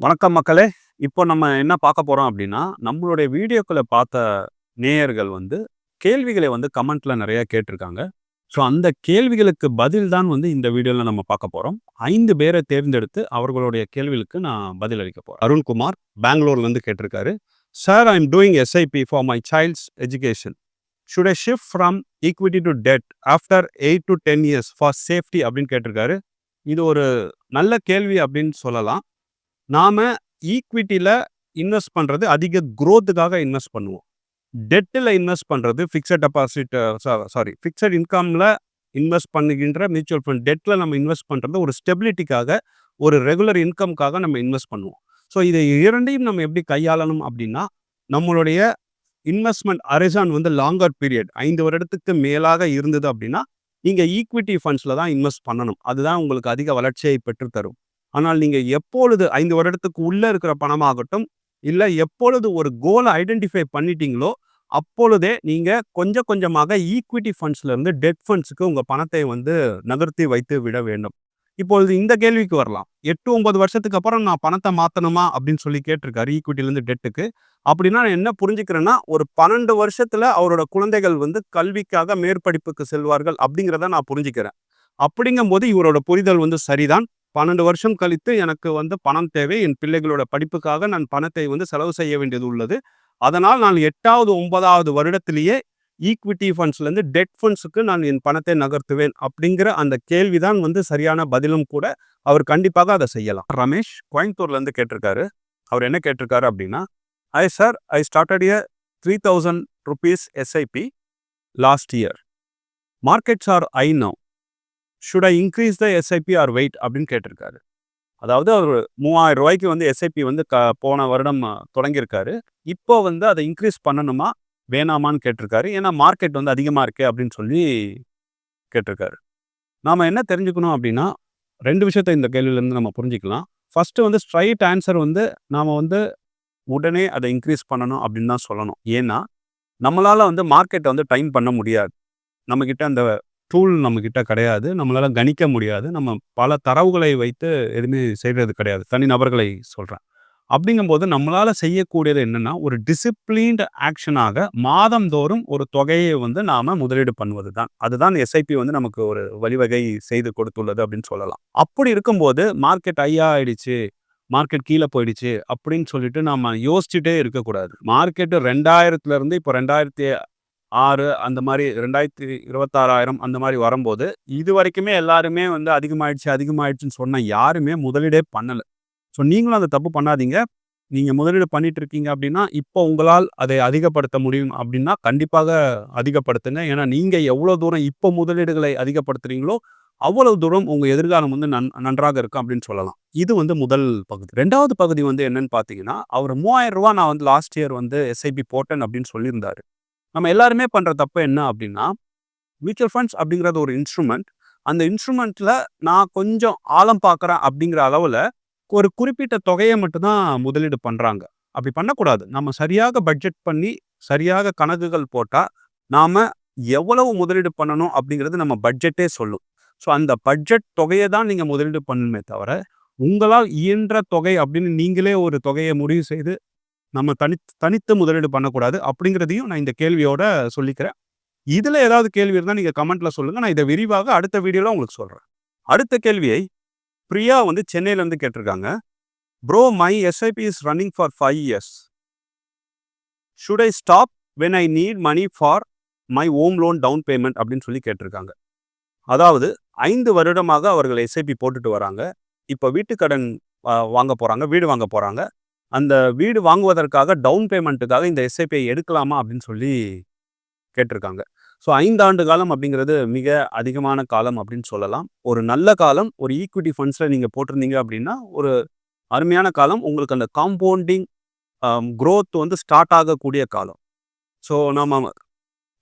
வணக்கம் மக்களே! இப்போ நம்ம என்ன பார்க்க போகிறோம் அப்படின்னா நம்மளுடைய வீடியோக்களை பார்த்த நேயர்கள் வந்து கேள்விகளை வந்து கமெண்ட்ல நிறையா கேட்டிருக்காங்க. ஸோ அந்த கேள்விகளுக்கு பதில் தான் வந்து இந்த வீடியோவில் நம்ம பார்க்க போகிறோம் ஐந்து பேரை தேர்ந்தெடுத்து அவர்களுடைய கேள்விகளுக்கு நான் பதில் அளிக்க போகிறேன் அருண்குமார் பெங்களூர்லேருந்து கேட்டிருக்காரு. "Sir I am doing SIP for my child's education. Should I shift from equity to debt after eight to ten years for safety" அப்படின்னு கேட்டிருக்காரு. இது ஒரு நல்ல கேள்வி அப்படின்னு சொல்லலாம். நாம் ஈக்விட்டியில் இன்வெஸ்ட் பண்ணுறது அதிக குரோத்துக்காக இன்வெஸ்ட் பண்ணுவோம். டெட்டில் இன்வெஸ்ட் பண்ணுறது ஃபிக்ஸட் டெபாசிட் சா சாரி ஃபிக்ஸட் இன்கமில் இன்வெஸ்ட் பண்ணுகின்ற மியூச்சுவல் ஃபண்ட் டெட்டில் நம்ம இன்வெஸ்ட் பண்ணுறது ஒரு ஸ்டெபிலிட்டிக்காக, ஒரு ரெகுலர் இன்கம்க்காக நம்ம இன்வெஸ்ட் பண்ணுவோம். ஸோ இதை இரண்டையும் நம்ம எப்படி கையாளணும் அப்படின்னா, நம்மளுடைய இன்வெஸ்ட்மெண்ட் அரிசான் வந்து லாங்கர் பீரியட் ஐந்து வருடத்துக்கு மேலாக இருந்தது அப்படின்னா, நீங்கள் ஈக்விட்டி ஃபண்ட்ஸில் தான் இன்வெஸ்ட் பண்ணணும். அதுதான் உங்களுக்கு அதிக வளர்ச்சியை பெற்று தரும். ஆனால் நீங்கள் எப்பொழுது ஐந்து வருடத்துக்கு உள்ளே இருக்கிற பணமாகட்டும், இல்லை எப்பொழுது ஒரு கோலை ஐடென்டிஃபை பண்ணிட்டீங்களோ, அப்பொழுதே நீங்கள் கொஞ்சம் கொஞ்சமாக ஈக்விட்டி ஃபண்ட்ஸ்லேருந்து டெட் ஃபண்ட்ஸுக்கு உங்கள் பணத்தை வந்து நகர்த்தி வைத்து விட வேண்டும். இப்பொழுது இந்த கேள்விக்கு வரலாம். 8, 9 வருஷத்துக்கு அப்புறம் நான் பணத்தை மாற்றணுமா அப்படின்னு சொல்லி கேட்டிருக்காரு ஈக்விட்டிலேருந்து டெட்டுக்கு. அப்படின்னா நான் என்ன புரிஞ்சுக்கிறேன்னா, ஒரு பன்னெண்டு வருஷத்தில் அவரோட குழந்தைகள் வந்து கல்விக்காக மேற்படிப்புக்கு செல்வார்கள் அப்படிங்கிறத நான் புரிஞ்சுக்கிறேன். அப்படிங்கும்போது இவரோட புரிதல் வந்து சரிதான். 12 வருஷம் கழித்து எனக்கு வந்து பணம் தேவை. என் பிள்ளைகளோட படிப்புக்காக நான் பணத்தை வந்து செலவு செய்ய வேண்டியது உள்ளது. அதனால் நான் 8வது, 9வது வருடத்திலேயே ஈக்விட்டி ஃபண்ட்ஸ்லேருந்து டெட் ஃபண்ட்ஸுக்கு நான் என் பணத்தை நகர்த்துவேன் அப்படிங்கிற அந்த கேள்வி தான் வந்து சரியான பதிலும் கூட. அவர் கண்டிப்பாக அதை செய்யலாம். ரமேஷ் கோயம்புத்தூர்லேருந்து கேட்டிருக்காரு. அவர் என்ன கேட்டிருக்காரு அப்படின்னா, I sir, I started a ₹3000 SIP last year. Markets are high now. Should I increase the SIP or wait?" அப்படின்னு கேட்டிருக்காரு. அதாவது அவர் மூவாயிரம் ரூபாய்க்கு வந்து எஸ்ஐபி வந்து க போன வருடம் தொடங்கியிருக்காரு. இப்போ வந்து அதை இன்க்ரீஸ் பண்ணணுமா? வேணாமான்னு கேட்டிருக்காரு. ஏன்னா மார்க்கெட் வந்து அதிகமாக இருக்கே அப்படின்னு சொல்லி கேட்டிருக்காரு. நாம் என்ன தெரிஞ்சுக்கணும் அப்படின்னா, ரெண்டு விஷயத்த இந்த கேள்வியிலேருந்து நம்ம புரிஞ்சுக்கலாம். ஃபர்ஸ்ட்டு வந்து ஸ்ட்ரைட் ஆன்சர் வந்து நாம் வந்து உடனே அதை இன்க்ரீஸ் பண்ணணும் அப்படின்னு தான் சொல்லணும். ஏன்னா, நம்மளால் வந்து மார்க்கெட்டை வந்து டைம் பண்ண முடியாது. நம்மக்கிட்ட அந்த டூல் நம்மக்கிட்ட கிடையாது. நம்மளால் கணிக்க முடியாது. நம்ம பல தரவுகளை வைத்து எதுவுமே செய்கிறது கிடையாது. தனி நபர்களை சொல்கிறேன் அப்படிங்கும்போது நம்மளால் செய்யக்கூடியது என்னென்னா ஒரு டிசிப்ளின்ட் ஆக்ஷனாக மாதந்தோறும் ஒரு தொகையை வந்து நாம் முதலீடு பண்ணுவது தான். அதுதான் எஸ்ஐபி வந்து நமக்கு ஒரு வழிவகை செய்து கொடுத்துள்ளது அப்படின்னு சொல்லலாம். அப்படி இருக்கும்போது மார்க்கெட் ஐயா ஆயிடுச்சு, மார்க்கெட் கீழே போயிடுச்சு அப்படின்னு சொல்லிட்டு நாம் யோசிச்சுட்டே இருக்கக்கூடாது. மார்க்கெட்டு ரெண்டாயிரத்துலேருந்து இப்போ ரெண்டாயிரத்தி ஆறு அந்த மாதிரி ரெண்டாயிரத்தி இருபத்தாறாயிரம் அந்த மாதிரி வரும்போது, இது வரைக்குமே எல்லாருமே வந்து அதிகமாயிடுச்சு, அதிகமாயிடுச்சுன்னு சொன்ன யாருமே முதலீடே பண்ணலை ஸோ நீங்களும் அந்த தப்பு பண்ணாதீங்க. நீங்கள் முதலீடு பண்ணிட்டு இருக்கீங்க அப்படின்னா, இப்போ உங்களால் அதை அதிகப்படுத்த முடியும் அப்படின்னா, கண்டிப்பாக அதிகப்படுத்துங்க. ஏன்னா நீங்கள் எவ்வளோ தூரம் இப்போ முதலீடுகளை அதிகப்படுத்துறீங்களோ, அவ்வளவு தூரம் உங்கள் எதிர்காலம் வந்து நன் நன்றாக இருக்கும் அப்படின்னு சொல்லலாம். இது வந்து முதல் பகுதி. ரெண்டாவது பகுதி வந்து என்னன்னு பார்த்தீங்கன்னா, அவர் மூவாயிரம் ரூபா நான் வந்து லாஸ்ட் இயர் வந்து எஸ்ஐபி போட்டேன் அப்படின்னு சொல்லியிருந்தாரு. நம்ம எல்லாருமே பண்ணுற தப்பு என்ன அப்படின்னா, மியூச்சுவல் ஃபண்ட்ஸ் அப்படிங்கிறது ஒரு இன்ஸ்ட்ருமெண்ட் அந்த இன்ஸ்ட்ருமெண்ட்டில் நான் கொஞ்சம் ஆழம் பார்க்குறேன் அப்படிங்கிற அளவில் ஒரு குறிப்பிட்ட தொகையை மட்டும்தான் முதலீடு பண்ணுறாங்க அப்படி பண்ணக்கூடாது. நம்ம சரியாக பட்ஜெட் பண்ணி, சரியாக கணக்குகள் போட்டால் நாம் எவ்வளவு முதலீடு பண்ணணும் அப்படிங்கிறது நம்ம பட்ஜெட்டே சொல்லும். ஸோ அந்த பட்ஜெட் தொகையை தான் நீங்கள் முதலீடு பண்ணணுமே தவிர, உங்களால் இயன்ற தொகை அப்படின்னு நீங்களே ஒரு தொகையை முடிவு செய்து, நம்ம தனித் தனித்து முதலீடு பண்ணக்கூடாது. அப்படிங்கிறதையும் நான் இந்த கேள்வியோட சொல்லிக்கிறேன். இதுல ஏதாவது கேள்வி இருந்தா நீங்க கமெண்ட்ல சொல்லுங்க. நான் இதை விரிவாக அடுத்த வீடியோவில் உங்களுக்கு சொல்றேன். அடுத்த கேள்வியை பிரியா வந்து சென்னையிலேருந்து கேட்டிருக்காங்க. "Bro my SIP is running for five years. Should I stop when I need money for my home loan down payment?" அப்படின்னு சொல்லி கேட்டிருக்காங்க. அதாவது ஐந்து வருடமாக அவர்கள் எஸ்ஐபி போட்டுட்டு வராங்க. இப்போ வீட்டுக்கடன் வாங்க போறாங்க. வீடு வாங்க போறாங்க. அந்த வீடு வாங்குவதற்காக டவுன் பேமெண்ட்டுக்காக இந்த எஸ்ஐபியை எடுக்கலாமா அப்படின்னு சொல்லி கேட்டிருக்காங்க. ஸோ ஐந்து ஆண்டு காலம் அப்படிங்கிறது மிக அதிகமான காலம் அப்படின்னு சொல்லலாம். ஒரு நல்ல காலம். ஒரு ஈக்விட்டி ஃபண்ட்ஸில் நீங்கள் போட்டிருந்தீங்க அப்படின்னா, ஒரு அருமையான காலம். உங்களுக்கு அந்த காம்பவுண்டிங் க்ரோத் வந்து ஸ்டார்ட் ஆகக்கூடிய காலம். ஸோ நம்ம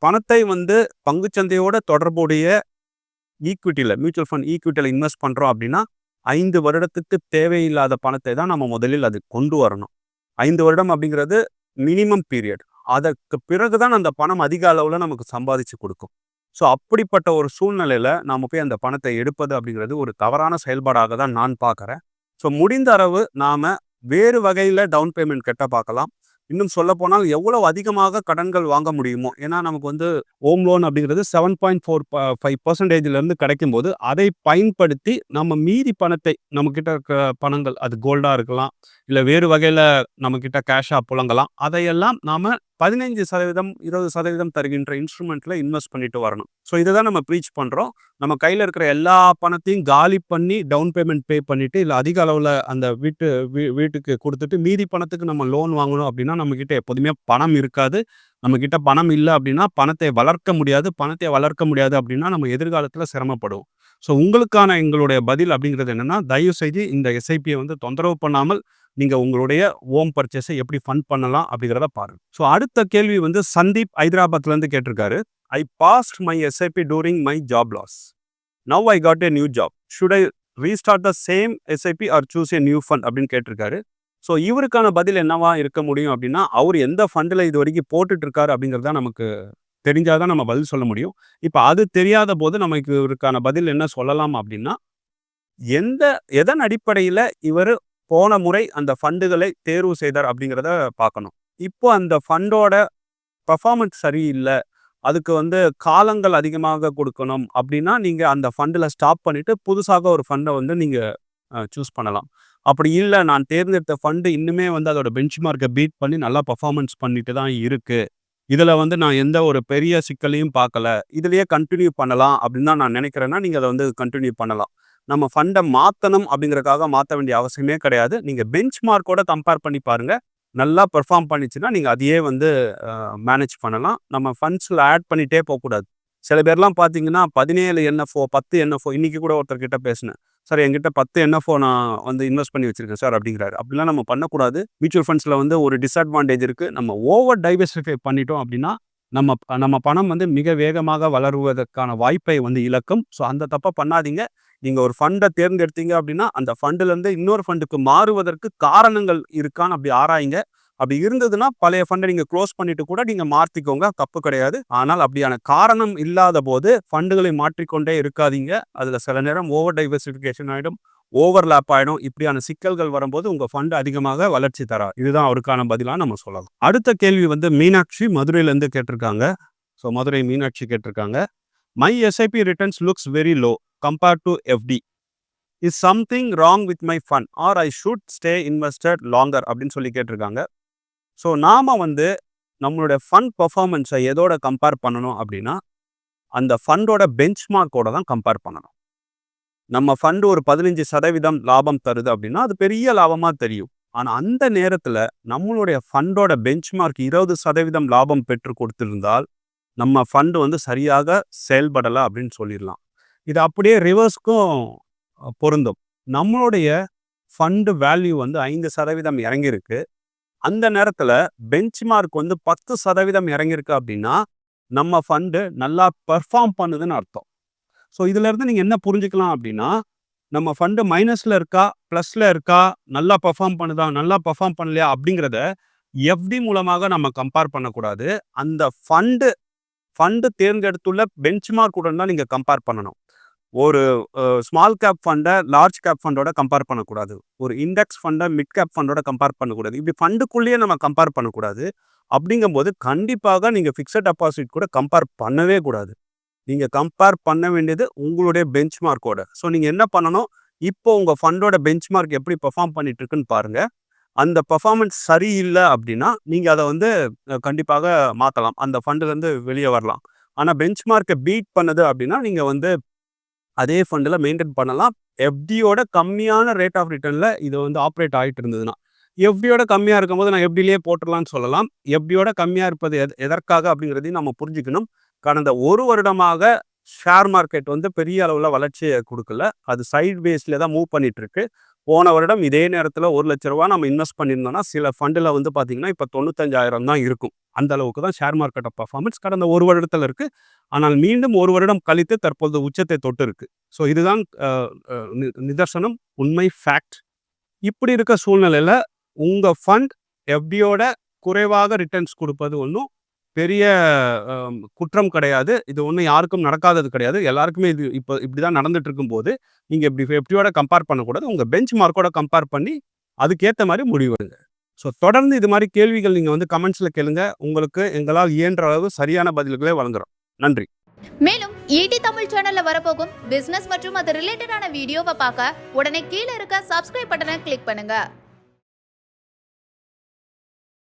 பணத்தை வந்து பங்குச்சந்தையோட தொடர்புடைய ஈக்விட்டியில் மியூச்சுவல் ஃபண்ட் ஈக்விட்டியில் இன்வெஸ்ட் பண்ணுறோம் அப்படின்னா, ஐந்து வருடத்துக்கு தேவையில்லாத பணத்தை தான் நம்ம முதலில் அது கொண்டு வரணும். ஐந்து வருடம் அப்படிங்கிறது மினிமம் பீரியட். அதற்கு பிறகு தான் அந்த பணம் அதிக அளவில் நமக்கு சம்பாதிச்சு கொடுக்கும். ஸோ அப்படிப்பட்ட ஒரு சூழ்நிலையில நாம போய் அந்த பணத்தை எடுப்பது அப்படிங்கிறது ஒரு தவறான செயல்பாடாக தான் நான் பார்க்குறேன். ஸோ முடிந்த அளவு நாம வேறு வகையில் டவுன் பேமெண்ட் கட்ட பார்க்கலாம் இன்னும் சொல்ல போனால் எவ்வளவு அதிகமாக கடன்கள் வாங்க முடியுமோ? ஏன்னா நமக்கு வந்து ஹோம் லோன் அப்படிங்கிறது செவன் பாயிண்ட் ஃபோர் ஃபைவ் பர்சன்டேஜ்லேருந்து கிடைக்கும் போது அதை பயன்படுத்தி நம்ம மீதி பணத்தை நம்மக்கிட்ட இருக்க பணங்கள் அது கோல்டாக இருக்கலாம் இல்லை வேறு வகையில் நம்மக்கிட்ட கேஷாக புழங்கலாம். அதையெல்லாம் நாம் பதினைஞ்சு சதவீதம் இருபது சதவீதம் தருகின்ற இன்ஸ்ட்ருமெண்ட்டில் இன்வெஸ்ட் பண்ணிட்டு வரணும். ஸோ இதை தான் நம்ம ப்ரீச் பண்ணுறோம் நம்ம கையில் இருக்கிற எல்லா பணத்தையும் காலி பண்ணி டவுன் பேமெண்ட் பே பண்ணிவிட்டு இல்லை அதிக அளவில் அந்த வீட்டு வீட்டுக்கு கொடுத்துட்டு மீதி பணத்துக்கு நம்ம லோன் வாங்கணும் அப்படின்னா நம்மக்கிட்ட எப்போதுமே பணம் இருக்காது. நம்மக்கிட்ட பணம் இல்லை அப்படின்னா பணத்தை வளர்க்க முடியாது. பணத்தை வளர்க்க முடியாது அப்படின்னா நம்ம எதிர்காலத்தில் சிரமப்படுவோம். ஸோ உங்களுக்கான எங்களுடைய பதில் அப்படிங்கிறது என்னென்னா தயவு செய்து இந்த எஸ்ஐபியை வந்து தொந்தரவு பண்ணாமல் நீங்கள் உங்களுடைய ஓம் பர்ச்சேஸை எப்படி ஃபண்ட் பண்ணலாம் அப்படிங்கிறத பாருங்கள் ஸோ அடுத்த கேள்வி வந்து சந்தீப் ஹைதராபாத்லேருந்து கேட்டிருக்காரு. I paused my SIP during my job loss now I got a new job should I restart the same SIP or choose a new fund அப்படின்னு கேட்டிருக்காரு. ஸோ இவருக்கான பதில் என்னவா இருக்க முடியும் அப்படின்னா அவர் எந்த ஃபண்டில் இது வரைக்கும் போட்டுட்டு இருக்காரு அப்படிங்கிறது தான் நமக்கு தெரிஞ்சாதான் நம்ம பதில் சொல்ல முடியும். இப்போ அது தெரியாத போது நமக்கு இவருக்கான பதில் என்ன சொல்லலாம் அப்படின்னா எந்த எதன் அடிப்படையில் இவர் போன முறை அந்த ஃபண்டுகளை தேர்வு செய்தார் அப்படிங்கிறத பார்க்கணும். இப்போ அந்த ஃபண்டோட பர்ஃபார்மன்ஸ் சரியில்லை அதுக்கு வந்து காலங்கள் அதிகமாக கொடுக்கணும் அப்படின்னா நீங்கள் அந்த ஃபண்டில் ஸ்டாப் பண்ணிவிட்டு புதுசாக ஒரு ஃபண்டை வந்து நீங்கள் சூஸ் பண்ணலாம். அப்படி இல்லை நான் தேர்ந்தெடுத்த ஃபண்டு இன்னுமே வந்து அதோட பெஞ்ச்மார்க்கை பீட் பண்ணி நல்லா பர்ஃபார்மன்ஸ் பண்ணிட்டு தான் இருக்குது இதில் வந்து நான் எந்த ஒரு பெரிய சிக்கலையும் பார்க்கல. இதுலேயே கண்டினியூ பண்ணலாம் அப்படின்னு தான் நான் நினைக்கிறேன்னா நீங்கள் அதை வந்து கண்டினியூ பண்ணலாம். நம்ம ஃபண்டை மாற்றணும் அப்படிங்கிறதுக்காக மாற்ற வேண்டிய அவசியமே கிடையாது. நீங்கள் பெஞ்ச் மார்க்கோட கம்பேர் பண்ணி பாருங்கள் நல்லா பெர்ஃபார்ம் பண்ணிச்சுன்னா நீங்கள் அதையே வந்து மேனேஜ் பண்ணலாம். நம்ம ஃபண்ட்ஸில் ஆட் பண்ணிகிட்டே போகக்கூடாது. சில பேர்லாம் பார்த்தீங்கன்னா பதினேழு என்எஃப்ஓ பத்து என்எஃப்ஓ இன்றைக்கி கூட ஒருத்தர்கிட்ட பேசினேன். சார் என்கிட்ட பத்து என்எஃப்ஓ நான் வந்து இன்வெஸ்ட் பண்ணி வச்சுருக்கேன் சார் அப்படிங்கிறாரு. அப்படிலாம் நம்ம பண்ணக்கூடாது. மியூச்சுவல் ஃபண்ட்ஸில் வந்து ஒரு டிஸ்அட்வான்டேஜ் இருக்குது நம்ம ஓவர் டைவர்சிஃபை பண்ணிட்டோம் அப்படின்னா நம்ம நம்ம பணம் வந்து மிக வேகமாக வளருவதற்கான வாய்ப்பை வந்து இழக்கும். ஸோ அந்த தப்பை பண்ணாதீங்க. நீங்கள் ஒரு ஃபண்டை தேர்ந்தெடுத்தீங்க அப்படின்னா அந்த ஃபண்டுலேருந்து இன்னொரு ஃபண்டுக்கு மாறுவதற்கு காரணங்கள் இருக்கான்னு அப்படி ஆராயிங்க. அப்படி இருந்ததுன்னா பழைய ஃபண்டை நீங்கள் க்ளோஸ் பண்ணிட்டு கூட நீங்கள் மாற்றிக்கோங்க தப்பு கிடையாது. ஆனால் அப்படியான காரணம் இல்லாத போது ஃபண்டுகளை மாற்றிக்கொண்டே இருக்காதீங்க. அதில் சில நேரம் ஓவர் டைவர்சிஃபிகேஷன் ஆகிடும் ஓவர்லேப் ஆகிடும் இப்படியான சிக்கல்கள் வரும்போது உங்கள் ஃபண்டு அதிகமாக வளர்ச்சி தரா. இதுதான் அவருக்கான பதிலாக நம்ம சொல்லலாம். அடுத்த கேள்வி வந்து மீனாட்சி மதுரையிலேருந்து கேட்டிருக்காங்க. ஸோ மதுரை மீனாட்சி கேட்டிருக்காங்க. My SIP returns looks very low compared to FD is something wrong with my fund or I should stay invested longer அப்படின்னு சொல்லி கேட்டிருக்காங்க. ஸோ நாம் வந்து நம்மளுடைய ஃபண்ட் பர்ஃபார்மன்ஸை எதோட கம்பேர் பண்ணணும் அப்படின்னா அந்த ஃபண்டோட பெஞ்ச் மார்க்கோட தான் கம்பேர் பண்ணணும். நம்ம ஃபண்டு ஒரு பதினஞ்சு சதவீதம் லாபம் தருது அப்படின்னா அது பெரிய லாபமாக தெரியும். ஆனால் அந்த நேரத்தில் நம்மளுடைய ஃபண்டோட பெஞ்ச் மார்க் இருபது சதவீதம் லாபம் பெற்று கொடுத்துருந்தால் நம்ம ஃபண்டு வந்து சரியாக செயல்படலை அப்படின்னு சொல்லிடலாம். இது அப்படியே ரிவர்ஸ்க்கும் பொருந்தும். நம்மளுடைய ஃபண்டு வேல்யூ வந்து ஐந்து சதவீதம் இறங்கியிருக்கு. அந்த நேரத்தில் பெஞ்ச் மார்க் வந்து பத்து சதவீதம் இறங்கியிருக்கு அப்படின்னா நம்ம ஃபண்டு நல்லா பெர்ஃபார்ம் பண்ணுதுன்னு அர்த்தம். ஸோ இதுலேருந்து நீங்கள் என்ன புரிஞ்சுக்கலாம் அப்படின்னா நம்ம ஃபண்டு மைனஸில் இருக்கா ப்ளஸில் இருக்கா நல்லா பெர்ஃபார்ம் பண்ணுதா நல்லா பெர்ஃபார்ம் பண்ணலையா அப்படிங்கிறத எஃப்டி மூலமாக நம்ம கம்பேர் பண்ணக்கூடாது. அந்த ஃபண்டு ஃபண்டு தேர்ந்தெடுத்துள்ள பெஞ்ச் மார்க்குடன் தான் நீங்கள் கம்பேர் பண்ணணும். ஒரு ஸ்மால் கேப் ஃபண்டை லார்ஜ் கேப் ஃபண்டோட கம்பேர் பண்ணக்கூடாது. ஒரு இண்டெக்ஸ் ஃபண்டை மிட் கேப் ஃபண்டோட கம்பேர் பண்ணக்கூடாது. இப்படி ஃபண்டுக்குள்ளேயே நம்ம கம்பேர் பண்ணக்கூடாது. அப்படிங்கும்போது கண்டிப்பாக நீங்கள் ஃபிக்ஸட் டெபாசிட் கூட கம்பேர் பண்ணவே கூடாது. நீங்கள் கம்பேர் பண்ண வேண்டியது உங்களுடைய பெஞ்ச் மார்க்கோட ஸோ நீங்கள் என்ன பண்ணணும்? இப்போ உங்கள் ஃபண்டோட பெஞ்ச் மார்க் எப்படி பெர்ஃபார்ம் பண்ணிட்டு இருக்குன்னு பாருங்கள் அந்த பர்ஃபார்மன்ஸ் சரியில்லை அப்படின்னா நீங்கள் அதை வந்து கண்டிப்பாக மாற்றலாம் அந்த ஃபண்டுலேருந்து வெளியே வரலாம். ஆனால் பெஞ்ச் மார்க்கை பீட் பண்ணுது அப்படின்னா நீங்கள் வந்து அதே ஃபண்டில் மெயின்டைன் பண்ணலாம். எஃப்டியோட கம்மியான ரேட் ஆஃப் ரிட்டர்னில் இது வந்து ஆப்ரேட் ஆகிட்டு இருந்ததுன்னா எஃப்டியோட கம்மியாக இருக்கும்போது நான் எஃப்டிலேயே போட்டுடலாம்னு சொல்லலாம். எஃப்டியோட கம்மியாக இருப்பது எத் எதற்காக அப்படிங்கிறதையும் நம்ம புரிஞ்சுக்கணும். கடந்த ஒரு வருடமாக ஷேர் மார்க்கெட் வந்து பெரிய அளவில் வளர்ச்சியை கொடுக்கல. அது சைட் பேஸில் தான் மூவ் பண்ணிகிட்ருக்கு போன வருடம் இதே நேரத்தில் ஒரு லட்ச ரூபா நம்ம இன்வெஸ்ட் பண்ணியிருந்தோம்னா சில ஃபண்டில் வந்து பார்த்தீங்கன்னா இப்போ தொண்ணூத்தஞ்சாயிரம் தான் இருக்கும். அந்த அளவுக்கு தான் ஷேர் மார்க்கெட் பர்ஃபார்மன்ஸ் கடந்த ஒரு வருடத்தில் இருக்குது ஆனால் மீண்டும் ஒரு வருடம் கழித்து தற்போது உச்சத்தை தொட்டு இருக்கு. ஸோ இதுதான் நிதர்சனம் உண்மை ஃபேக்ட் இப்படி இருக்க சூழ்நிலையில் உங்கள் ஃபண்ட் எஃப்டியோட குறைவாக ரிட்டர்ன்ஸ் கொடுப்பது ஒன்றும் பெரிய குற்றம் கிடையாது. இது ஒன்றும் யாருக்கும் நடக்காதது கிடையாது. எல்லாருக்குமே இது இப்போ இப்படி தான் நடந்துட்டு இருக்கும்போது நீங்கள் இப்படி எஃப்டியோட கம்பேர் பண்ணக்கூடாது. உங்கள் பெஞ்ச் மார்க்கோட கம்பேர் பண்ணி அதுக்கேற்ற மாதிரி முடிவெடுங்க. ஸோ தொடர்ந்து இது மாதிரி கேள்விகள் நீங்கள் வந்து கமெண்ட்ஸில் கேளுங்க. உங்களுக்கு எங்களால் இயன்ற அளவு சரியான பதில்களே வழங்குறோம். நன்றி. மேலும் ஈடி தமிழ் சேனல்ல வரப்போகும் பிசினஸ் மற்றும் அது ரிலேட்டடான வீடியோவை பார்க்க உடனே கீழே இருக்க சப்ஸ்கிரைப் பட்டனை கிளிக் பண்ணுங்க.